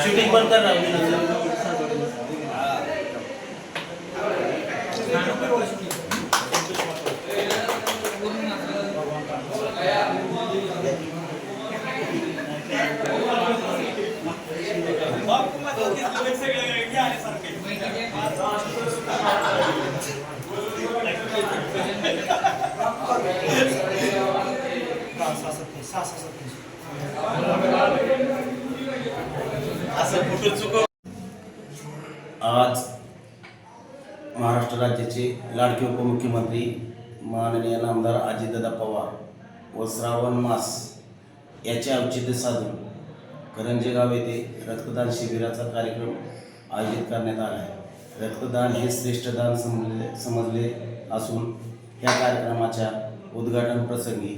Shooting बंद कर ना असं कुठं चुकव आज महाराष्ट्र राज्याचे लाडके उपमुख्यमंत्री माननीय नामदार अजितदादा पवार व श्रावण मास याचे औचित्य साधून करंजेगाव येथे रक्तदान शिबिराचा कार्यक्रम आयोजित करण्यात आला आहे. रक्तदान हे श्रेष्ठ दान समजले समजले असून या कार्यक्रमाच्या उद्घाटन प्रसंगी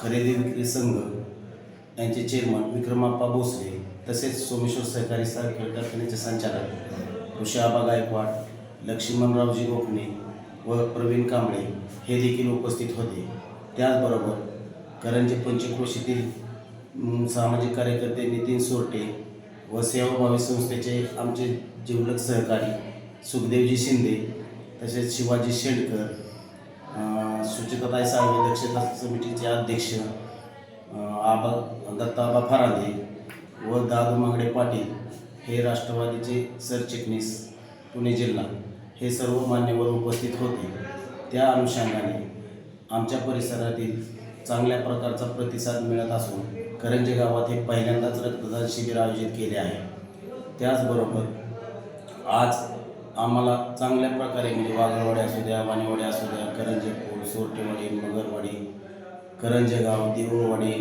खरेदी विक्री संघ यांचे चेअरमन विक्रमाप्पा भोसले तसेच सोमेश्वर सहकारी साखर कारखान्याचे संचालक ऋषाबा गायकवाड लक्ष्मणरावजी गोखणे व प्रवीण कांबळे हे देखील उपस्थित होते. त्याचबरोबर करंजे पंचक्रोशीतील सामाजिक कार्यकर्ते नितीन सोरटे व सेवाभावी संस्थेचे आमचे जिवलग सहकारी सुखदेवजी शिंदे तसेच शिवाजी शेंडकर सुचिताताई साळवे दक्षता समितीचे अध्यक्ष आबा दत्ताबा फरांदे व दादू मांगडे पाटील हे राष्ट्रवादीचे सरचिटणीस पुणे जिल्हा. हे सर्व मान्यवर उपस्थित होते. त्या अनुषंगाने आमच्या परिसरातील चांगल्या प्रकारचा प्रतिसाद मिळत असून करंजे गावात हे पहिल्यांदाच रक्तदान शिबिर आयोजित केले आहे. त्याचबरोबर आज आम्हाला चांगल्या प्रकारे म्हणजे वाघरवाडी असू द्या वाणीवाडी असू द्या करंजे पूल सोरटेवाडी मगरवाडी करंजेगाव देऊळवाडी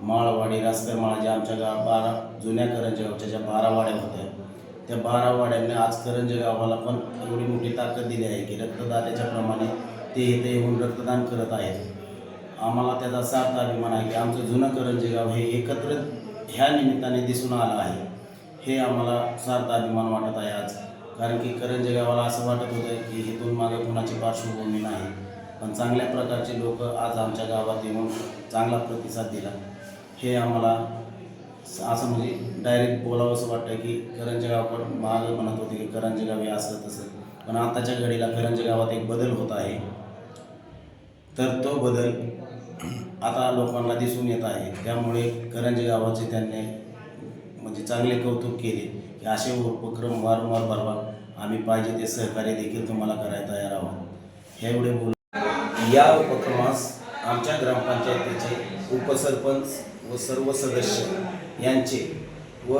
माळवाडी रासकरमाळा ज्या आमच्या गाव बारा जुन्या करंजेगावच्या ज्या बारा वाड्या होत्या त्या बारा वाड्यांनी आज करंजेगावाला पण एवढी मोठी ताकद दिली आहे की रक्तदात्याच्या प्रमाणे ते इथे येऊन रक्तदान करत आहेत. आम्हाला त्याचा सार्थ अभिमान आहे की आमचं जुनं करंजे गाव हे एकत्र ह्या निमित्ताने दिसून आलं आहे. हे आम्हाला सार्थ अभिमान वाटत आहे आज. कारण की करंजे गावाला असं वाटत होतं की इथून मागे कोणाची पार्श्वभूमी नाही. पण चांगल्या प्रकारचे लोक आज आमच्या गावात येऊन चांगला प्रतिसाद दिला. हे आम्हाला असं म्हणजे डायरेक्ट बोलावं असं वाटतं की करंजे गावाकडं मागं म्हणत होते की करंजे गाव हे असं तसं. पण आताच्या घडीला करंजे गावात एक बदल होत आहे. तर तो बदल आता लोकांना दिसून येत आहे. त्यामुळे करंजे गावाचे त्यांनी म्हणजे चांगले कौतुक केले की असे उपक्रम वारंवार भरवा. आम्ही पाहिजे ते सहकार्य देखील तुम्हाला करायला तयार आहोत. हे एवढे बोल. या उपक्रमास आमच्या ग्रामपंचायतीचे उपसरपंच व सर्व सदस्य यांचे व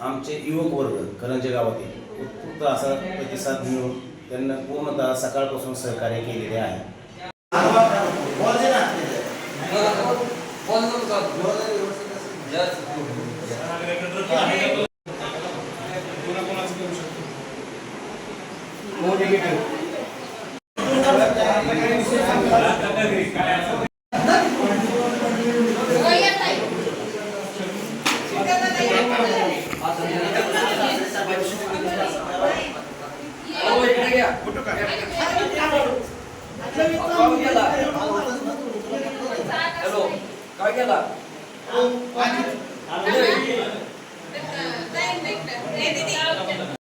आमचे युवक वर्ग करंजे गावातील उत्स्फूर्त असा प्रतिसाद मिळून त्यांना पूर्णतः सकाळपासून सहकार्य केलेले आहे. काय केला One, one.